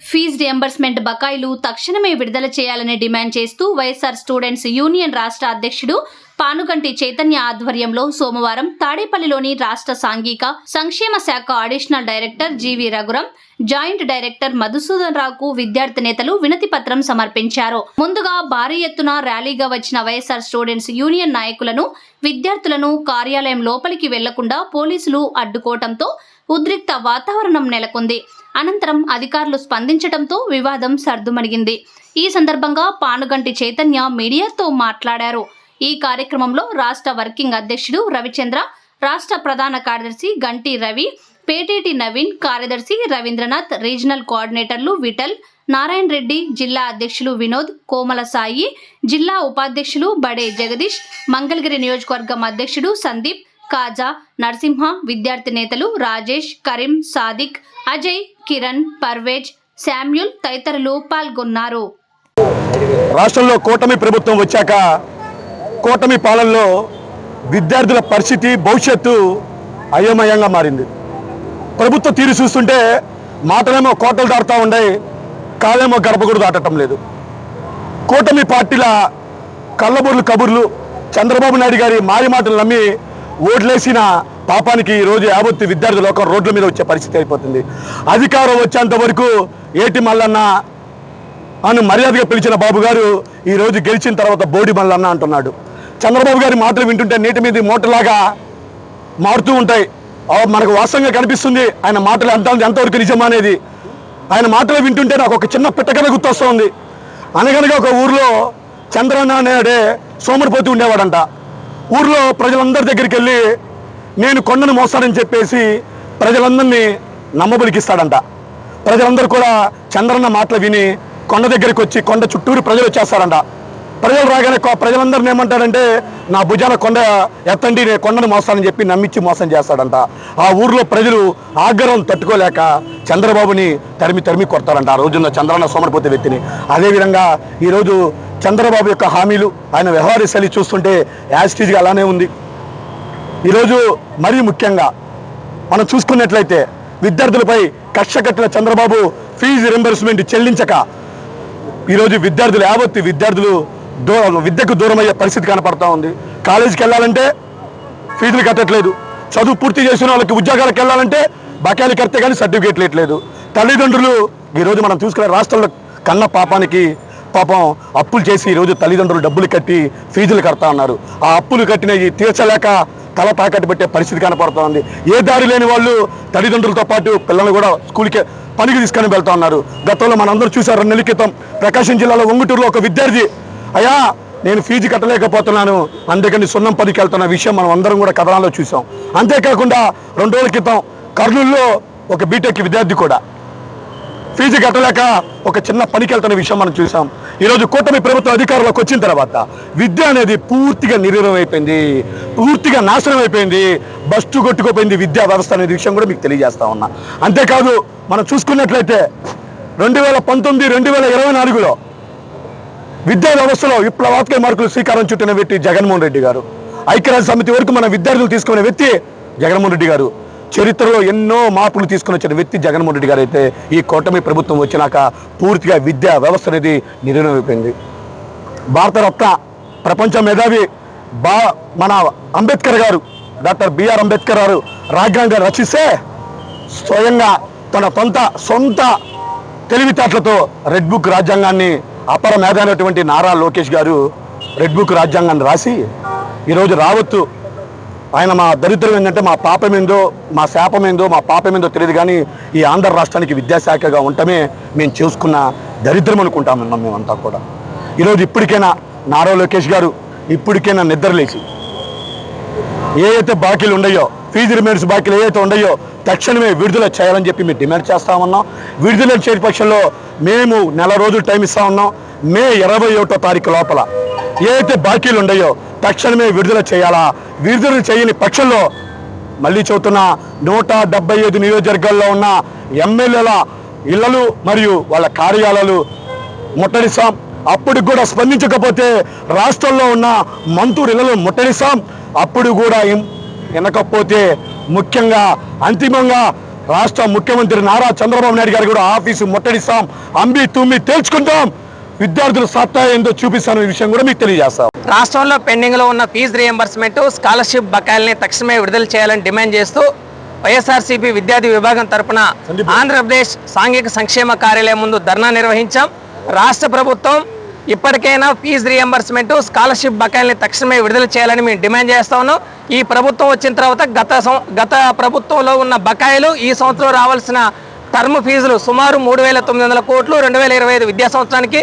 Fee reimbursement బకాయిలు తక్షణమే విడుదల చేయాలని డిమాండ్ చేస్తూ వైఎస్ఆర్ స్టూడెంట్స్ యూనియన్ రాష్ట్ర అధ్యక్షుడు పానుగంటి చైతన్య ఆధ్వర్యంలో సోమవారం తాడేపల్లిలోని రాష్ట్ర సాంఘిక సంక్షేమ శాఖ additional director G V Raghuram joint director Madhusudan రావుకు విద్యార్థి నేతలు వినతి పత్రం సమర్పించారు. ముందుగా భారీ ఎత్తున ర్యాలీగా వచ్చిన వైఎస్ఆర్ స్టూడెంట్స్ యూనియన్ నాయకులను విద్యార్థులను కార్యాలయం లోపలికి వెళ్ళకుండా పోలీసులు అడ్డుకోవటంతో ఉద్రిక్త వాతావరణం నెలకొంది. అనంతరం అధికారులు స్పందించడంతో వివాదం సర్దుమణిగింది. ఈ సందర్భంగా పానుగంటి చైతన్య మీడియాతో మాట్లాడారు. ఈ కార్యక్రమంలో రాష్ట్ర వర్కింగ్ అధ్యక్షుడు రవిచంద్ర రాష్ట్ర ప్రధాన కార్యదర్శి గంటి రవి పేటేటి నవీన్ కార్యదర్శి రవీంద్రనాథ్ రీజనల్ కోఆర్డినేటర్లు విఠల్ నారాయణ రెడ్డి జిల్లా అధ్యక్షులు వినోద్ కోమల సాయి జిల్లా ఉపాధ్యక్షులు బడే జగదీష్ మంగళగిరి నియోజకవర్గం అధ్యక్షుడు సందీప్ కాజా నరసింహ విద్యార్థి నేతలు రాజేష్ కరీం సాదిక్ అజయ్ కిరణ్ పర్వేజ్ శామ్యుల్ తదితరులు పాల్గొన్నారు రాష్ట్రంలో కూటమి ప్రభుత్వం వచ్చాక కూటమి పాలనలో విద్యార్థుల పరిస్థితి భవిష్యత్తు అయోమయంగా మారింది. ప్రభుత్వ తీరు చూస్తుంటే మాటలేమో కోటలు దాటుతూ ఉండే కాలేమో గడప కూడా దాటటం లేదు. కూటమి పార్టీల కళ్ళబొర్లు కబుర్లు చంద్రబాబు నాయుడు గారి మారి మాటలు నమ్మి ఓట్లేసిన పాపానికి ఈరోజు యావత్తు విద్యార్థి లోకం రోడ్ల మీద వచ్చే పరిస్థితి అయిపోతుంది. అధికారం వచ్చేంత వరకు ఏటి మల్లన్న అని మర్యాదగా పిలిచిన బాబు గారు ఈ రోజు గెలిచిన తర్వాత బోడి మల్లన్న అంటున్నాడు. చంద్రబాబు గారి మాటలు వింటుంటే నీటి మీద మూటలాగా మారుతూ ఉంటాయి. మనకు వాస్తవంగా కనిపిస్తుంది ఆయన మాటలు ఎంత ఎంతవరకు నిజమా అనేది. ఆయన మాటలు వింటుంటే నాకు ఒక చిన్న పిట్టకథ గుర్తొస్తుంది. అనగనగా ఒక ఊర్లో చంద్రన్న అనేడే సోమరిపోతూ ఉండేవాడంట. ఊర్లో ప్రజలందరి దగ్గరికి వెళ్ళి నేను కొండను మోస్తానని చెప్పేసి ప్రజలందరినీ నమ్మబలికిస్తాడంట ప్రజలందరూ కూడా చంద్రన్న మాటలు విని కొండ దగ్గరికి వచ్చి కొండ చుట్టూరు ప్రజలు వచ్చేస్తారంట. ప్రజలు రాగానే ప్రజలందరిని ఏమంటాడంటే నా భుజాన కొండ ఎత్తండి నేను కొండను మోస్తానని చెప్పి నమ్మించి మోసం చేస్తాడంట. ఆ ఊర్లో ప్రజలు ఆగ్రహం తట్టుకోలేక చంద్రబాబుని తరిమి తరిమి కొడతారంట. ఆ రోజున చంద్రన్న సోమరిపోతే వ్యక్తిని. అదేవిధంగా ఈరోజు చంద్రబాబు యొక్క హామీలు ఆయన వ్యవహార శైలి చూస్తుంటే యాజిటీజ్గా అలానే ఉంది. ఈరోజు మరీ ముఖ్యంగా మనం చూసుకున్నట్లయితే విద్యార్థులపై కక్ష కట్టిన చంద్రబాబు ఫీజు రింబర్స్మెంట్ చెల్లించక ఈరోజు విద్యార్థులు యావత్తు విద్యార్థులు దూరం విద్యకు దూరం అయ్యే పరిస్థితి కనపడతా ఉంది. కాలేజీకి వెళ్ళాలంటే ఫీజులు కట్టట్లేదు. చదువు పూర్తి చేసిన వాళ్ళకి ఉద్యోగాలకు వెళ్ళాలంటే బకాయిలు కడితే కానీ సర్టిఫికేట్లు ఇవ్వట్లేదు. తల్లిదండ్రులు ఈరోజు మనం చూసుకునే రాష్ట్రంలో కన్న పాపానికి పాపం అప్పులు చేసి ఈరోజు తల్లిదండ్రులు డబ్బులు కట్టి ఫీజులు కడతా ఉన్నారు. ఆ అప్పులు కట్టిన ఈ తీర్చలేక తల తాకట్టు పెట్టే పరిస్థితి కనపడుతుంది. ఏ దారి లేని వాళ్ళు తల్లిదండ్రులతో పాటు పిల్లలు కూడా స్కూల్కి పనికి తీసుకొని వెళ్తా ఉన్నారు. గతంలో మనందరూ చూసారు రెండు నెలల క్రితం ప్రకాశం జిల్లాలో ఒంగుటూరులో ఒక విద్యార్థి అయ్యా నేను ఫీజు కట్టలేకపోతున్నాను అందుకని సున్నం పనికి వెళ్తున్న విషయం మనం అందరం కూడా కథనాల్లో చూసాం అంతేకాకుండా రెండు రోజుల క్రితం కర్నూలులో ఒక బీటెక్ విద్యార్థి కూడా ఫీజు కట్టలేక ఒక చిన్న పనికి వెళ్తున్న విషయం మనం చూసాం. ఈరోజు కూటమి ప్రభుత్వం అధికారంలోకి వచ్చిన తర్వాత విద్య అనేది పూర్తిగా నిర్వీర్యం అయిపోయింది పూర్తిగా నాశనం అయిపోయింది బస్టు కొట్టుకుపోయింది విద్యా వ్యవస్థ అనే విషయం కూడా మీకు తెలియజేస్తా ఉన్నా. అంతేకాదు మనం చూసుకున్నట్లయితే రెండు వేల పంతొమ్మిది రెండు వేల ఇరవై నాలుగులో విద్యా వ్యవస్థలో విప్లవాత్మక మార్కులు శ్రీకారం చుట్టిన వ్యక్తి జగన్మోహన్ రెడ్డి గారు. ఐక్యరాజ్య సమితి వరకు మన విద్యార్థులు తీసుకునే వ్యక్తి జగన్మోహన్ రెడ్డి గారు. చరిత్రలో ఎన్నో మార్పులు తీసుకుని వచ్చిన వ్యక్తి జగన్మోహన్ రెడ్డి గారు అయితే ఈ కూటమి ప్రభుత్వం వచ్చినాక పూర్తిగా విద్యా వ్యవస్థ అనేది నిర్ణయమైపోయింది భారతరత్న ప్రపంచ మేధావి బా మన అంబేద్కర్ గారు డాక్టర్ బిఆర్ అంబేద్కర్ గారు రాజ్యాంగం రచిస్తే స్వయంగా తన సొంత సొంత తెలివితేటలతో రెడ్ బుక్ రాజ్యాంగాన్ని అపర మేధానటువంటి నారా లోకేష్ గారు రెడ్ బుక్ రాజ్యాంగాన్ని రాసి ఈరోజు రావత్తు ఆయన మా దరిద్రం ఏంటంటే మా పాపమేందో మా శాపమేందో మా పాపమేందో తెలియదు కానీ ఈ ఆంధ్ర రాష్ట్రానికి విద్యాశాఖగా ఉండటమే మేము చేసుకున్న దరిద్రం అనుకుంటామన్నాం మేమంతా కూడా. ఈరోజు ఇప్పటికైనా నారా లోకేష్ గారు ఇప్పటికైనా నిద్రలేచి ఏ అయితే బాకీలు ఉన్నాయో ఫీజు రిమెంట్స్ బాకీలు ఏవైతే ఉన్నాయో తక్షణమే విడుదల చేయాలని చెప్పి మేము డిమాండ్ చేస్తా ఉన్నాం. విడుదల చేయని పక్షంలో మేము నెల రోజులు టైం ఇస్తా ఉన్నాం. మే ఇరవై ఒకటో తారీఖు లోపల ఏ అయితే బాకీలు ఉన్నాయో తక్షణమే విడుదల చేయాలా? విడుదల చేయని పక్షంలో మళ్ళీ చెబుతున్నా నూట డెబ్బై ఐదు నియోజకవర్గాల్లో ఉన్న ఎమ్మెల్యేల ఇళ్ళలు మరియు వాళ్ళ కార్యాలయాలు ముట్టడిస్తాం. అప్పుడు కూడా స్పందించకపోతే రాష్ట్రంలో ఉన్న మంత్రులు ఇళ్ళలో ముట్టడిస్తాం. అప్పుడు కూడా వినకపోతే ముఖ్యంగా అంతిమంగా రాష్ట్ర ముఖ్యమంత్రి నారా చంద్రబాబు నాయుడు గారు కూడా ఆఫీసు ముట్టడిస్తాం. అంబి తుమ్మి తేల్చుకుంటాం. విద్యార్థుల సత్తా ఏందో చూపిస్తాను ఈ విషయం కూడా మీకు తెలియజేస్తాం. రాష్ట్రంలో పెండింగ్లో ఉన్న ఫీజు రియంబర్స్మెంట్ స్కాలర్షిప్ బకాయిల్ని తక్షణమే విడుదల చేయాలని డిమాండ్ చేస్తూ వైఎస్ఆర్సీపీ విద్యార్థి విభాగం సందీప్. ఆంధ్రప్రదేశ్ సాంఘిక సంక్షేమ కార్యాలయం ముందు ధర్నా నిర్వహించాం. రాష్ట్ర ప్రభుత్వం ఇప్పటికైనా ఫీజు రియంబర్స్మెంట్ స్కాలర్షిప్ బకాయిల్ని తక్షణమే విడుదల చేయాలని మేము డిమాండ్ చేస్తా ఉన్నాం. ఈ ప్రభుత్వం వచ్చిన తర్వాత గత గత ప్రభుత్వంలో ఉన్న బకాయిలు ఈ సంవత్సరం రావాల్సిన టర్మ్ ఫీజులు సుమారు మూడు వేల తొమ్మిది వందల కోట్లు రెండు వేల ఇరవై ఐదు విద్యా సంవత్సరానికి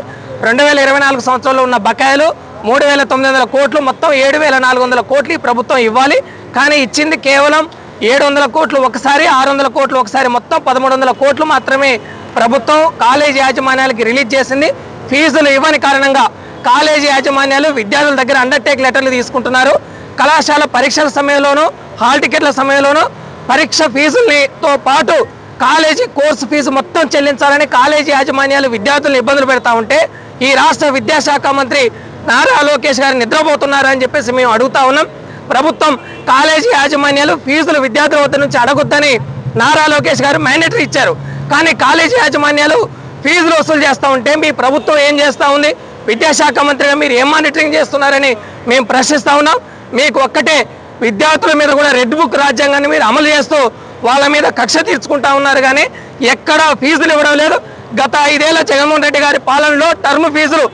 రెండు వేల ఇరవై నాలుగు సంవత్సరంలో ఉన్న బకాయిలు మూడు వేల తొమ్మిది వందల కోట్లు మొత్తం ఏడు వేల నాలుగు వందల కోట్లు ప్రభుత్వం ఇవ్వాలి. కానీ ఇచ్చింది కేవలం ఏడు వందల కోట్లు ఒకసారి ఆరు వందల కోట్లు ఒకసారి మొత్తం పదమూడు వందల కోట్లు మాత్రమే ప్రభుత్వం కాలేజీ యాజమాన్యాలకి రిలీజ్ చేసింది. ఫీజులు ఇవ్వని కారణంగా కాలేజీ యాజమాన్యాలు విద్యార్థుల దగ్గర అండర్టేక్ లెటర్లు తీసుకుంటున్నారు. కళాశాల పరీక్షల సమయంలోనూ హాల్ టికెట్ల సమయంలోనూ పరీక్ష ఫీజులతో పాటు కాలేజీ కోర్సు ఫీజు మొత్తం చెల్లించాలని కాలేజీ యాజమాన్యాలు విద్యార్థులను ఇబ్బందులు పెడతా ఉంటే ఈ రాష్ట్ర విద్యాశాఖ మంత్రి నారా లోకేష్ గారు నిద్రపోతున్నారని చెప్పేసి మేము అడుగుతా ఉన్నాం. ప్రభుత్వం కాలేజీ యాజమాన్యాలు ఫీజులు విద్యార్థుల వద్ద నుంచి అడగొద్దని నారా లోకేష్ గారు మ్యాండేటరీ ఇచ్చారు. కానీ కాలేజీ యాజమాన్యాలు ఫీజులు వసూలు చేస్తూ ఉంటే మీ ప్రభుత్వం ఏం చేస్తూ ఉంది? విద్యాశాఖ మంత్రిగా మీరు ఏం మానిటరింగ్ చేస్తున్నారని మేము ప్రశ్నిస్తా ఉన్నాం. మీకు ఒక్కటే విద్యార్థుల మీద కూడా రెడ్ బుక్ రాజ్యాంగాన్ని మీరు అమలు చేస్తూ వాళ్ళ మీద కక్ష తీర్చుకుంటా ఉన్నారు కానీ ఎక్కడా ఫీజులు ఇవ్వడం లేదు. గత ఐదేళ్ళ జగన్మోహన్ రెడ్డి గారి పాలనలో టర్మ్ ఫీజులు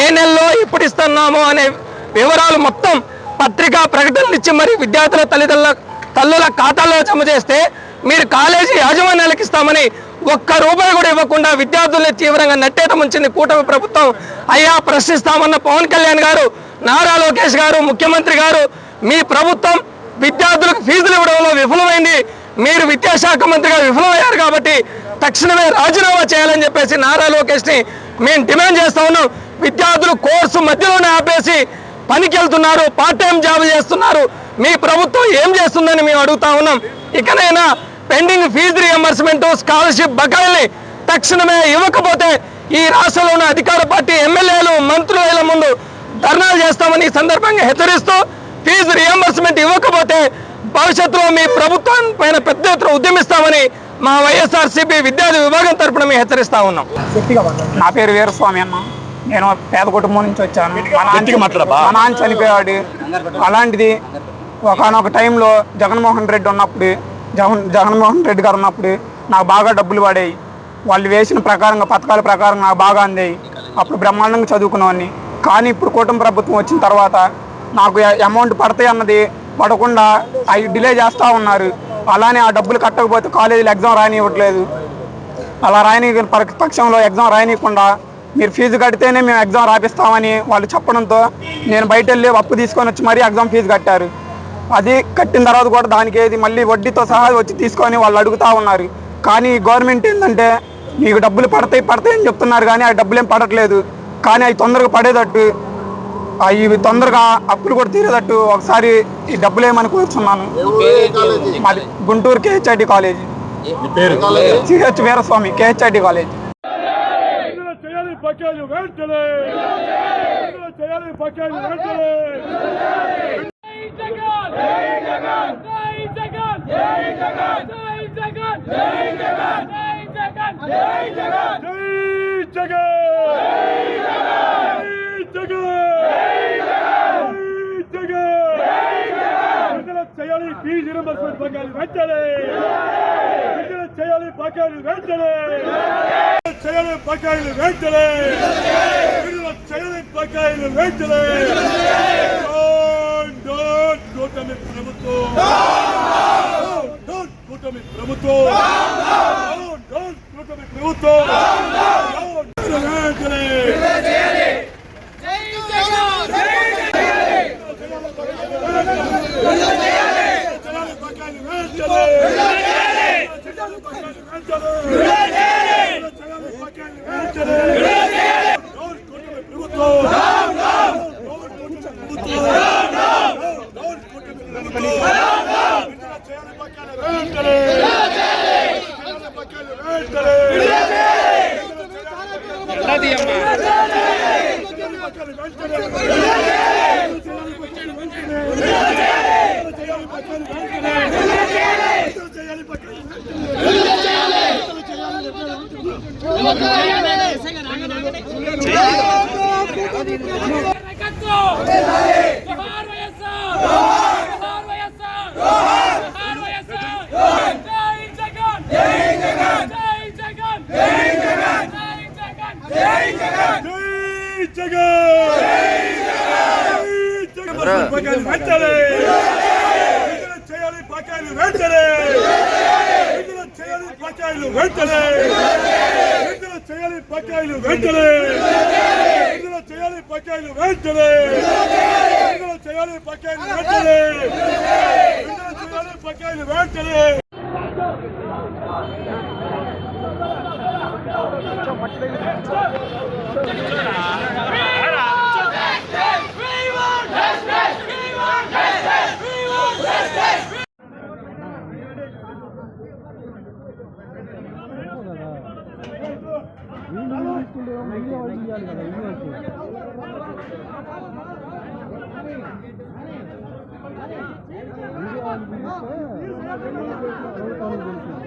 ఏ నెలలో ఎప్పుడు ఇస్తున్నాము అనే వివరాలు మొత్తం పత్రికా ప్రకటనలు ఇచ్చి మరి విద్యార్థుల తల్లిదండ్రుల తల్లుల ఖాతాల్లో జమ చేస్తే మీరు కాలేజీ యాజమాన్యాలకు ఇస్తామని ఒక్క రూపాయి కూడా ఇవ్వకుండా విద్యార్థుల్ని తీవ్రంగా నెట్టేట ముంచింది కూటమి ప్రభుత్వం. అయ్యా ప్రశ్నిస్తామన్న పవన్ కళ్యాణ్ గారు నారా లోకేష్ గారు ముఖ్యమంత్రి గారు మీ ప్రభుత్వం విద్యార్థులకు ఫీజులు ఇవ్వడంలో విఫలమైంది. మీరు విద్యాశాఖ మంత్రిగా విఫలమయ్యారు కాబట్టి తక్షణమే రాజీనామా చేయాలని చెప్పేసి నారా లోకేష్ని మేము డిమాండ్ చేస్తా ఉన్నాం. విద్యార్థులు కోర్సు మధ్యలోనే ఆపేసి పనికి వెళ్తున్నారు పార్ట్ టైం జాబ్ చేస్తున్నారు. మీ ప్రభుత్వం ఏం చేస్తుందని మేము అడుగుతా ఉన్నాం. ఇకనైనా పెండింగ్ ఫీజు రియంబర్స్మెంట్ స్కాలర్షిప్ బకాయిల్ని తక్షణమే ఇవ్వకపోతే ఈ రాష్ట్రంలో ఉన్న అధికార పార్టీ ఎమ్మెల్యేలు మంత్రుల ముందు ధర్నాలు చేస్తామని ఈ సందర్భంగా హెచ్చరిస్తూ ఫీజు రియంబర్స్మెంట్ ఇవ్వకపోతే భవిష్యత్తులో మీ ప్రభుత్వం పైన పెద్ద ఎత్తున ఉద్యమిస్తామని మా వైఎస్ఆర్సీపీ విద్యార్థి విభాగం తరపున మేము హెచ్చరిస్తా ఉన్నాం. నా పేరు వీరస్వామి అన్న నేను పేద కుటుంబం నుంచి వచ్చాను. మా నాన్న- చనిపోయాడు. అలాంటిది ఒకనొక టైంలో జగన్మోహన్ రెడ్డి ఉన్నప్పుడు జగన్ జగన్మోహన్ రెడ్డి గారు ఉన్నప్పుడు నాకు బాగా డబ్బులు పడాయి. వాళ్ళు వేసిన ప్రకారంగా పథకాల ప్రకారం నాకు బాగా అందాయి. అప్పుడు బ్రహ్మాండంగా చదువుకునేవాడిని కానీ ఇప్పుడు కూటమి ప్రభుత్వం వచ్చిన తర్వాత నాకు అమౌంట్ పడతాయి అన్నది పడకుండా అవి డిలే చేస్తూ ఉన్నారు. అలానే ఆ డబ్బులు కట్టకపోతే కాలేజీలో ఎగ్జామ్ రానివ్వట్లేదు అలా రాయని పక్షంలో ఎగ్జామ్ రాయనీయకుండా మీరు ఫీజు కడితేనే మేము ఎగ్జామ్ రాపిస్తామని వాళ్ళు చెప్పడంతో నేను బయట వెళ్ళి అప్పు తీసుకొని వచ్చి మరీ ఎగ్జామ్ ఫీజు కట్టారు. అది కట్టిన తర్వాత కూడా దానికి ఏది మళ్ళీ వడ్డీతో సహా వచ్చి తీసుకొని వాళ్ళు అడుగుతా ఉన్నారు. కానీ గవర్నమెంట్ ఏంటంటే మీకు డబ్బులు పడతాయి పడతాయి అని చెప్తున్నారు కానీ ఆ డబ్బులు ఏం పడట్లేదు. కానీ అవి తొందరగా పడేటట్టు అవి తొందరగా అప్పులు కూడా తీరేటట్టు ఒకసారి ఈ డబ్బులు ఏమని కూర్చున్నాను. మాది Guntur KHIT college. CH Veeraswamy KHIT college. విడుదల చేయాలి బకాయిలు వెంటనే. విడుదల చేయాలి బకాయిలు వెంటనే. జై జగన్ జై జగన్ జై జగన్ విడుదల చేయాలి ఫీజు రియంబర్స్మెంట్ వెంటనే. విడుదల చేయాలి బకాయిలు వెంటనే. చేయాలి బకాయిలు వెంటనే. విడుదల చేయాలి బకాయిలు వెంటనే. కూటమి ప్రభుత్వం. కూటమి ప్రభుత్వం. కూటమి ప్రభుత్వం డోంట్ వెంటనే చేయాలి బకాయిలు వెంటనే చేయాలి బకాయిలు వెంటనే చేయాలి బకాయిలు వెంటనే డోంట్ కూటమి ప్రభుత్వం డోంట్ కూటమి ప్రభుత్వం డోంట్ కూటమి ప్రభుత్వం విడుదల చేయాలి బకాయిలు వెంటనే చేయాలి బకాయిలు వెంటనే చేయాలి బకాయిలు వెంటనే చేయాలి బకాయిలు వెంటనే జోహార్ వైఎస్ఆర్ జోహార్ వైఎస్ఆర్ జోహార్ వైఎస్ఆర్ జై జగన్ జై జగన్ జై జగన్ జై జగన్ జై జగన్ జై జగన్ జై జగన్ జై జగన్ బకాయిలు వెంటనే చేయాలి బకాయిలు వెంటనే చేయాలి బకాయిలు వెంటనే చేయాలి బకాయిలు వెంటనే చేయాలి బకాయిలు వెంటనే చేయాలి బకాయిలు వెంటనే విడుదల వాళ్ళు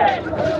Hey!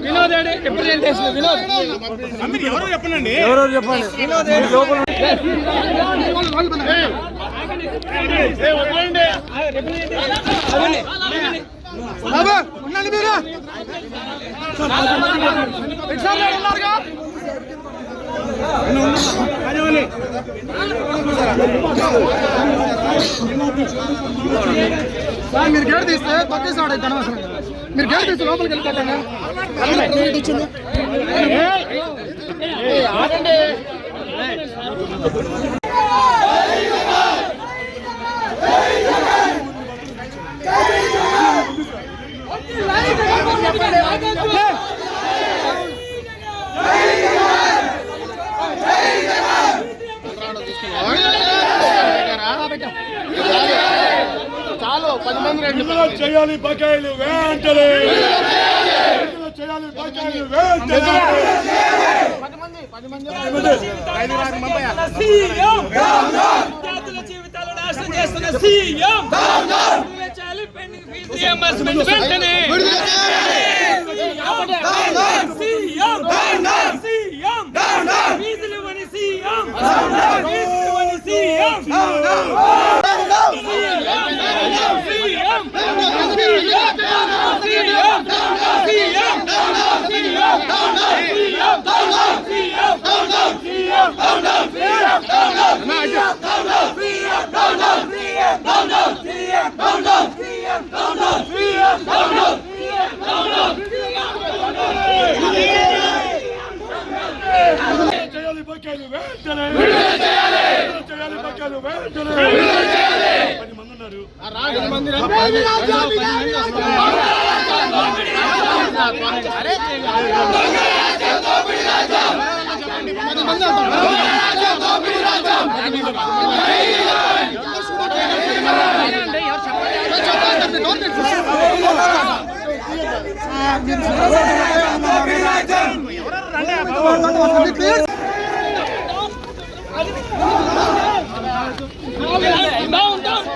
వినోద్ ఎప్పుడు చేసిన వినోద్ ఎవరో చెప్పండి ఎవరో చెప్పండి వినోద్ లోపల బాబా ఉండండి మీరు సార్ మీరు గేట్ తీస్తే తొక్కేసాడు అనవసరం మీరు గేట్ తీస్తే లోపలికి వెళ్ళిపోతాను చేయాలి బకాయిలు వెంటనే విడుదల చేయాలి బకాయిలు వెంటనే పది మంది పది మంది సీఎం విద్యార్థుల జీవితాలు నాశనం చేస్తున్న సీఎం విడుదల చేయాలి పెండింగ్ ఫీజు రియంబర్స్మెంట్ వెంటనే సీఎం సీఎం ఫీజులు ఇవ్వని సీఎం సీఎం 必赢必赢必赢必赢必赢必赢 డౌన్ డౌన్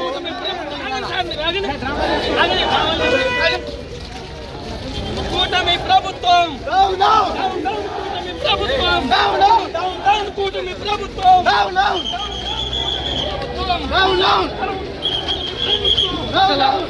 కూటమి ప్రభుత్వం. డౌన్ డౌన్ కూటమి ప్రభుత్వం. డౌన్ డౌన్ కూటమి ప్రభుత్వం. Down down